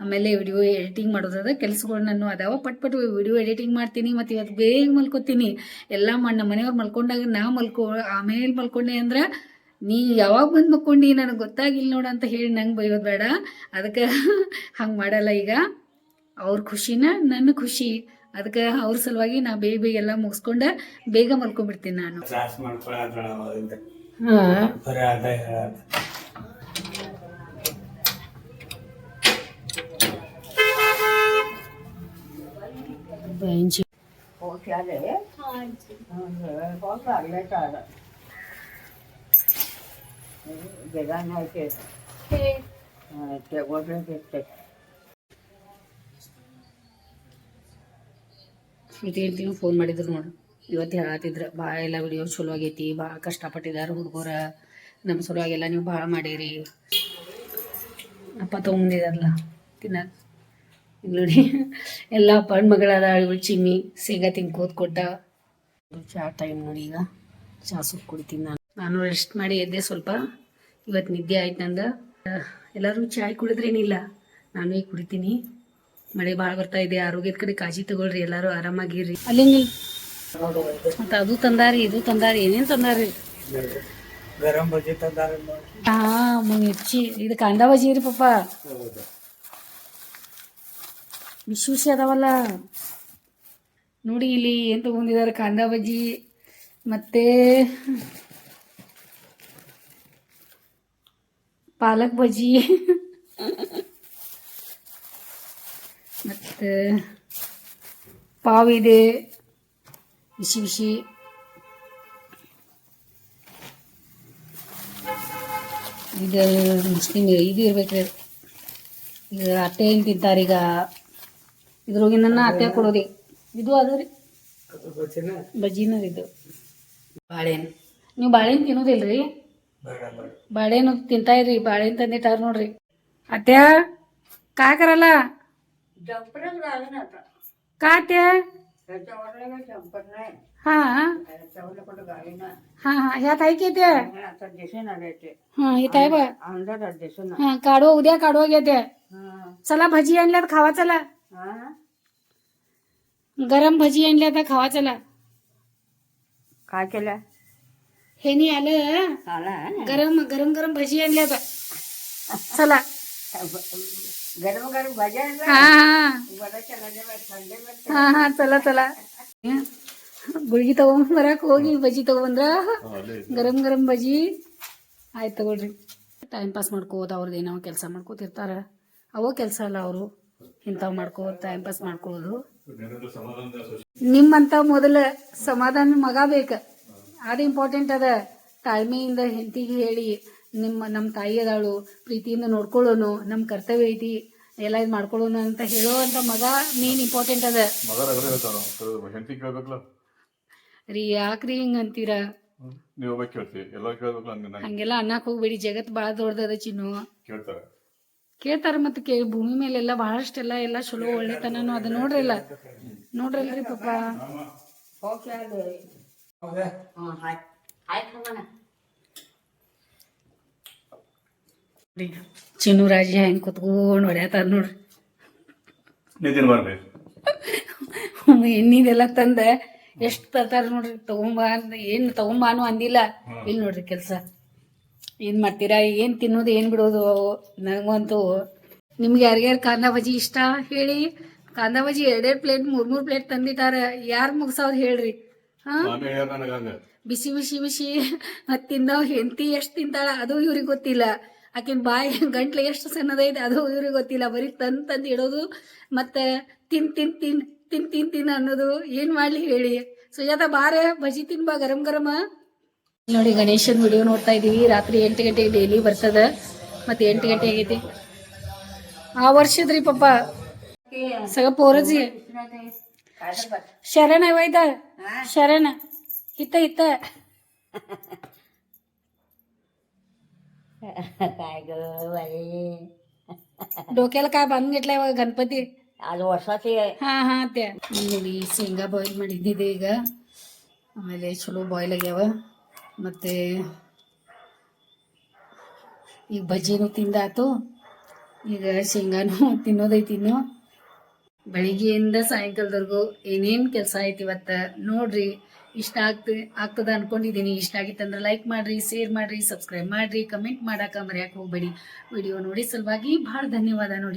ಆಮೇಲೆ ವಿಡಿಯೋ ಎಡಿಟಿಂಗ್ ಮಾಡೋದದ ಕೆಲಸಗಳು ನಾನು ಅದಾವ. ಪಟ್ ಪಟ್ ವಿಡಿಯೋ ಎಡಿಟಿಂಗ್ ಮಾಡ್ತೀನಿ ಮತ್ತು ಇವತ್ತು ಬೇಗ ಮಲ್ಕೋತೀನಿ. ಎಲ್ಲ ಮಾಡಿ ನಮ್ಮ ಮನೆಯವ್ರು ಮಲ್ಕೊಂಡಾಗ ನಾ ಮಲ್ಕೋ ಆಮೇಲೆ ಮಲ್ಕೊಂಡೆ ಅಂದ್ರೆ ನೀ ಯಾವಾಗ ಬಂದು ಮಕ್ಕೊಂಡಿ ನನಗೆ ಗೊತ್ತಾಗಿಲ್ಲ ನೋಡು ಅಂತ ಹೇಳಿ ನಂಗೆ ಬೈಯೋದು ಬೇಡ. ಅದಕ್ಕೆ [LAUGHS] ಹಂಗೆ ಮಾಡಲ್ಲ ಈಗ. ಅವ್ರ ಖುಷಿನ ನನ್ನ ಖುಷಿ. ಅದಕ್ಕೆ ಅವ್ರ ಸಲುವಾಗಿ ನಾ ಬೇಗ ಬೇಗ ಎಲ್ಲ ಮುಗಿಸ್ಕೊಂಡು ಬೇಗ ಮಲ್ಕೊಂಡ್ಬಿಡ್ತೀನಿ ನಾನು. వేయించి ಶ್ರುತಿ ಹೇಳ್ತೀನಿ ಫೋನ್ ಮಾಡಿದ್ರು ನೋಡಿ. ಇವತ್ತು ಹೇಳತ್ತಿದ್ರು ಭಾಳ ಎಲ್ಲ ವಿಡಿಯೋ ಚಲೋ ಆಗೈತಿ ಭಾಳ ಕಷ್ಟಪಟ್ಟಿದ್ದಾರೆ ಹುಡುಗರ. ನಮ್ಮ ಸಲುವಾಗೆಲ್ಲ ನೀವು ಭಾಳ ಮಾಡೀರಿ. ಅಪ್ಪ ತೊಗೊಂಡಿದಾರಲ್ಲ ತಿನ್ನೋದು ನೋಡಿ ಎಲ್ಲ ಪಣ್ ಮಗಳಾದ ಇವಳು ಚಿಮ್ಮಿ ಶೇಂಗಾ ಕೂತ್ ಕೊಟ್ಟ. ಚಾ ಟೈಮ್ ನೋಡಿ ಈಗ. ಚಾ ಸುಪ್ ಕುಡಿತೀನಿ ನಾನು. ನಾನು ರೆಸ್ಟ್ ಮಾಡಿ ಎದ್ದೆ ಸ್ವಲ್ಪ. ಇವತ್ತು ನಿದ್ದೆ ಆಯ್ತು ನಂದು. ಎಲ್ಲರೂ ಚಾಯ್ ಕುಡಿದ್ರೇನಿಲ್ಲ ನಾನು ಈಗ ಕುಡಿತೀನಿ. ಮಳೆ ಭಾಳ ಬರ್ತಾ ಇದೆ. ಆರೋಗ್ಯದ ಕಡೆ ಕಾಳಜಿ ತಗೊಳ್ರಿ. ಎಲ್ಲಾರು ಆರಾಮಾಗಿರ್ರಿ. ಅಲ್ಲಿ ಮತ್ತ ಅದು ತಂದಾರಿ ಇದು ತಂದಾರಿ ಏನೇನ್ ತಂದಾರಿ? ಗರಂ ಬಜಿ ತಂದಾರ ಹಾ ಮಿರ್ಚಿ ಇದು ಕಾಂದಾ ಬಜಿ ರೀ ಪಪ್ಪ ಬಿಸಿ ಅದಾವಲ್ಲ ನೋಡಿ ಇಲ್ಲಿ ಏನ್ ಬಂದಿದ್ದಾರೆ ಕಾಂದಾ ಬಜ್ಜಿ ಮತ್ತೆ ಪಾಲಕ್ ಬಜ್ಜಿ ಮತ್ತೆ ಪಾವ್ ಇದೆ ಬಿಸಿ ಬಿಸಿ ಇದು ಮುಸ್ಲಿಮ್, ಇದು ಇರ್ಬೇಕ್ರಿ. ಈಗ ಅಟ್ಟೆ ಏನು ತಿಂತಾರೆ ಈಗ ಇದ್ರೊಳಗಿನ ಅಟ್ಟೆ ಕೊಡೋದಿ ಇದು ಅದು ರೀ ಬಜ್ಜಿನ ರೀ ಇದು ಬಾಳೆಹಣ್ಣು ನೀವು ಬಾಳೆಹಣ್ಣು ತಿನ್ನೋದಿಲ್ರಿ ಬೇಡ ಬೇಡ ಬಾಳೆಹಣ್ಣು ತಿಂತಾ ಇರ್ರಿ ಬಾಳೆಹಣ್ಣು ತಂದಿಟ್ಟಾರ ನೋಡ್ರಿ ಅತ್ಯ काय करायला जंपरच घालून आता का अत्या त्याच्यावर जंपर नाही हा त्याच्यावर कुठं गाडी ना हा हा ह्यात आहे की त्या आता दिसून आले ते हा इथं आहे बा अंधारात दिसून हा काढवा उद्या काढवा घ्या त्या हा चला भजी आणल्यात खावा चला हा गरम भजी आणल्या आता खावा चला काय केलं हे नाही आलं आला गरम गरम गरम भजी आणल्या आता चला गरम गरम भाज्या आणल्या हा हा बरं चला जेव्हा थंडी मध्ये ಹಾ ಹಾ ಚಲ ಚಲ ಗುಳ್ಗಿ ತಗೊಂಬರಕ್ ಹೋಗಿ ಬಜ್ಜಿ ತಗೊಂಡ್ರ ಗರಂ ಗರಂ ಬಜ್ಜಿ ಆಯ್ತು ತಗೊಳ್ರಿ ಟೈಮ್ ಪಾಸ್ ಮಾಡ್ಕೋತ ಅವ್ರದ್ದು ಏನೋ ಕೆಲಸ ಮಾಡ್ಕೋತಿರ್ತಾರ ಅವೋ ಕೆಲಸ ಅಲ್ಲ ಅವರು ಇಂಥವು ಮಾಡ್ಕೋ ಟೈಮ್ ಪಾಸ್ ಮಾಡ್ಕೋದು ನಿಮ್ಮಂತ ಮೊದಲ ಸಮಾಧಾನ ಮಗ ಬೇಕ. ಅದು ಇಂಪಾರ್ಟೆಂಟ್ ಅದ. ತಾಳ್ಮೆಯಿಂದ ಹೆಂಡತಿಗೆ ಹೇಳಿ ನಿಮ್ಮ ನಮ್ಮ ತಾಯಿ ಅದಾಳು ಪ್ರೀತಿಯಿಂದ ನೋಡ್ಕೊಳ್ಳೋನು ನಮ್ಮ ಕರ್ತವ್ಯ ಐತಿ ಎಲ್ಲ ಇದು ಮಾಡ್ಕೊಳ್ಳೋನು ಅಂತ ಹೇಳುವಂತ ಮಗ ಮೇನ್ ಇಂಪಾರ್ಟೆಂಟ್ ಅದ. ರೀ ಯಾಕ್ರಿ ಹಿಂಗ ಅಂತೀರಾ? ಹಂಗೆಲ್ಲ ಅನ್ನಕ್ ಹೋಗ್ಬೇಡಿ. ಜಗತ್ ಬಾಳ ದೊಡ್ಡದ ಚಿನ್ನು. ಕೇಳ್ತಾರೆ ಮತ್ತೆ ಕೇ ಭೂಮಿ ಮೇಲೆಲ್ಲ ಬಹಳಷ್ಟೆಲ್ಲ ಎಲ್ಲ ಚಲೋ ಒಳ್ಳೆತನನು ಅದ ನೋಡ್ರಿಲ್ಲ. ನೋಡ್ರಲ್ರಿ ಪಾಪ. ಚಿನ್ನು ರಾಜ ಹೆಂಗ್ ಕುತ್ಕೊಂಡ್ ಹೊಡ್ಯಾತಾರ ನೋಡ್ರಿ. ಎಣ್ಣಿದೆಲ್ಲ ತಂದ ಎಷ್ಟು ತರ್ತಾರ ನೋಡ್ರಿ. ತಗೊಂಬ ಏನ್ ತಗೊಂಬಾನು ಅಂದಿಲ್ಲ. ಇಲ್ಲಿ ನೋಡ್ರಿ ಕೆಲ್ಸ. ಏನ್ ಮಾಡ್ತೀರಾ? ಏನ್ ತಿನ್ನೋದು ಏನ್ ಬಿಡೋದು? ನನಗಂತೂ ನಿಮ್ಗೆ ಯಾರ್ಯಾರು ಕಾಂದಾ ಬಜಿ ಇಷ್ಟ ಹೇಳಿ? ಕಾಂದಾ ಬಜಿ ಎರಡೆರಡು ಪ್ಲೇಟ್ ಮೂರ್ ಮೂರ್ ಪ್ಲೇಟ್ ತಂದಿಟ್ಟಾರ ಯಾರು ಮುಗ್ಸಾವ್ರು ಹೇಳ್ರಿ. ಬಿಸಿ ಬಿಸಿ ಬಿಸಿ. ಮತ್ ತಿನ್ನೋ ಹೆಂಡತಿ ಎಷ್ಟು ತಿಂತಾಳ ಅದು ಇವ್ರಿಗೆ ಗೊತ್ತಿಲ್ಲ. ಆಕಿನ ಬಾಯಿ ಗಂಟ್ಲು ಎಷ್ಟು ಸಣ್ಣದೈತೆ ಅದು ಇವ್ರಿಗೆ ಗೊತ್ತಿಲ್ಲ. ಬರೀ ತಂದ್ ತಂದು ಇಡೋದು. ಮತ್ತೆ ತಿನ್ ತಿನ್ ತಿನ್ ತಿನ್ ತಿನ್ ತಿನ್ ಅನ್ನೋದು ಏನ್ ಮಾಡ್ಲಿ ಹೇಳಿ. ಸುಜಾತ ಬಾರೆ ಬಜಿ ತಿನ್ಬಾ ಗರಂ ಗರಮ. ನೋಡಿ ಗಣೇಶನ್ ವಿಡಿಯೋ ನೋಡ್ತಾ ಇದೀವಿ ರಾತ್ರಿ ಎಂಟು ಗಂಟೆಗೆ ಡೈಲಿ ಬರ್ತದ ಮತ್ತೆ ಎಂಟು ಗಂಟೆ ಆಗೈತಿ ಆ ವರ್ಷದ್ರಿ ಪಪ್ಪ ಸಗ ಪೋರಜಿ ಶರಣ ವೈದ ಶರಣ ಇತ್ತ ಇತ್ತ काय ग बाई डोक्याला काय बांधून घेतलाय बघा गणपती आज ವರ್ಷಾತಿ ಹಾ ಹಾ ಅತ್ಯ ನೋಡಿ ಶೇಂಗಾ ಬಾಯ್ಲ್ ಮಾಡಿದ್ದಿದೆ ಈಗ ಆಮೇಲೆ ಚಲೋ ಬಾಯ್ಲ್ ಆಗ್ಯಾವ ಮತ್ತೆ ಈಗ ಬಜ್ಜಿನೂ ತಿಂದಾತು. ಈಗ ಶೇಂಗಾನು [LAUGHS] ತಿನ್ನೋದೈತಿ ಇನ್ನು ಬೆಳಿಗ್ಗೆಯಿಂದ ಸಾಯಂಕಾಲದವರೆಗೂ ಏನೇನು ಕೆಲಸ ಐತಿ ಇವತ್ತು ನೋಡ್ರಿ. ಇಷ್ಟ ಆಗ್ತ, ಆಗ್ತದ ಅನ್ಕೊಂಡಿದ್ದೀನಿ ಇಷ್ಟ ಆಗಿತ್ತಂದ್ರೆ ಲೈಕ್ ಮಾಡ್ರಿ ಶೇರ್ ಮಾಡ್ರಿ ಸಬ್ಸ್ಕ್ರೈಬ್ ಮಾಡ್ರಿ ಕಮೆಂಟ್ ಮಾಡಾಕ ಮರ್ಯಾಕ ಹೋಗ್ಬೇಡಿ. ವಿಡಿಯೋ ನೋಡಿ ಸಲುವಾಗಿ ಭಾಳ ಧನ್ಯವಾದ ನೋಡಿ.